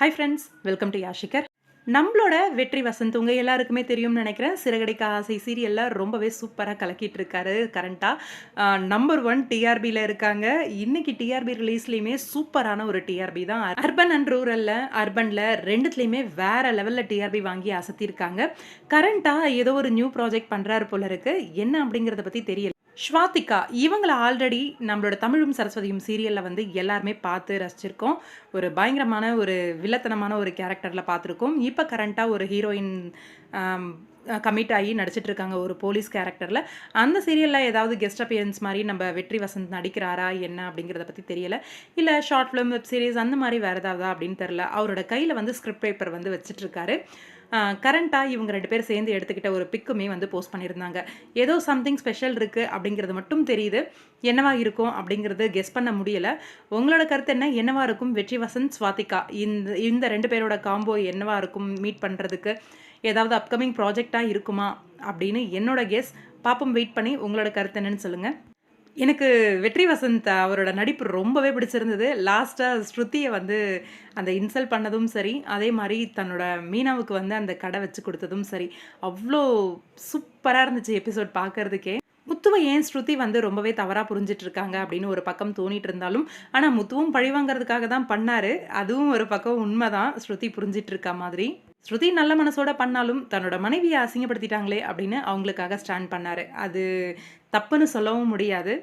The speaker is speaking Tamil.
ஹாய் ஃப்ரெண்ட்ஸ் வெல்கம் டு யாஷிகர் நம்மளோட வெற்றி வசந்த் உங்க எல்லாருக்குமே தெரியும்னு நினைக்கிறேன். சிறகடைக்க ஆசை சீரியல்ல ரொம்பவே சூப்பராக கலக்கிட்டு இருக்காரு கரண்ட்டாக நம்பர் ஒன் டிஆர்பியில் இருக்காங்க. இன்னைக்கு டிஆர்பி ரிலீஸ்லேயுமே சூப்பரான ஒரு டிஆர்பி தான். அர்பன் அண்ட் ரூரலில் அர்பனில் ரெண்டுத்துலேயுமே வேற லெவலில் டிஆர்பி வாங்கி அசத்திருக்காங்க. கரண்ட்டாக ஏதோ ஒரு நியூ ப்ராஜெக்ட் பண்ணுறாரு போல இருக்கு. என்ன அப்படிங்கிறத பற்றி தெரியல. ஸ்வாதிகா இவங்களை ஆல்ரெடி நம்மளோட தமிழும் சரஸ்வதியும் சீரியலில் வந்து எல்லாருமே பார்த்து ரசிச்சிருக்கோம். ஒரு பயங்கரமான ஒரு வில்லத்தனமான ஒரு கேரக்டரில் பார்த்துருக்கோம். இப்போ கரண்ட்டாக ஒரு ஹீரோயின் கமிட் ஆகி நடிச்சிட்டு இருக்காங்க ஒரு போலீஸ் கேரக்டரில் அந்த சீரியலில் ஏதாவது கெஸ்ட் அப்பியன்ஸ் மாதிரி நம்ம வெற்றி வசந்த் நடிக்கிறாரா என்ன அப்படிங்கிறத பற்றி தெரியல. இல்லை ஷார்ட் ஃபிலிம் வெப் சீரிஸ் அந்த மாதிரி வேறு ஏதாவதா அப்படின்னு தெரில அவரோட கையில் வந்து ஸ்கிரிப்ட் பேப்பர் வந்து வச்சிட்ருக்காரு கரண்ட்டாக இவங்க ரெண்டு பேர் சேர்ந்து எடுத்துக்கிட்ட ஒரு பிக்குமே வந்து போஸ்ட் பண்ணியிருந்தாங்க. ஏதோ சம்திங் ஸ்பெஷல் இருக்குது அப்படிங்கிறது மட்டும் தெரியுது. என்னவா இருக்கும் அப்படிங்கிறது கெஸ் பண்ண முடியல. உங்களோட கருத்து என்ன? என்னவா இருக்கும் வெற்றி வசந்த் ஸ்வாதிகா? இந்த இந்த ரெண்டு பேரோட காம்போ என்னவா இருக்கும் மீட் பண்ணுறதுக்கு ஏதாவது அப்கமிங் ப்ராஜெக்டாக இருக்குமா அப்படின்னு என்னோட கெஸ் பாப்பம் வெயிட் பண்ணி உங்களோட கருத்து என்னன்னு சொல்லுங்கள் எனக்கு வெற்றி வசந்த் அவரோட நடிப்பு ரொம்பவே பிடிச்சிருந்தது. லாஸ்ட்டாக ஸ்ருதியை வந்து அந்த இன்சல்ட் பண்ணதும் சரி அதே மாதிரி தன்னோட மீனாவுக்கு வந்து அந்த கடை வச்சு கொடுத்ததும் சரி அவ்வளோ சூப்பராக இருந்துச்சு எபிசோட் பார்க்கறதுக்கே முத்துவை ஏன் ஸ்ருதி வந்து ரொம்பவே தவறாக புரிஞ்சிட்டு இருக்காங்க அப்படின்னு ஒரு பக்கம் தோணிட்டு இருந்தாலும் ஆனால் முத்துவும் பழிவாங்கிறதுக்காக தான் பண்ணார். அதுவும் ஒரு பக்கம் உண்மைதான். ஸ்ருதி புரிஞ்சிட்டு இருக்கா மாதிரி. ஸ்ருதி நல்ல மனசோட பண்ணாலும் தன்னோட மனைவியை அசிங்கப்படுத்திட்டாங்களே அப்படின்னு அவங்களுக்காக ஸ்டாண்ட் பண்ணார். அது தப்புன்னு சொல்லவும் முடியாது.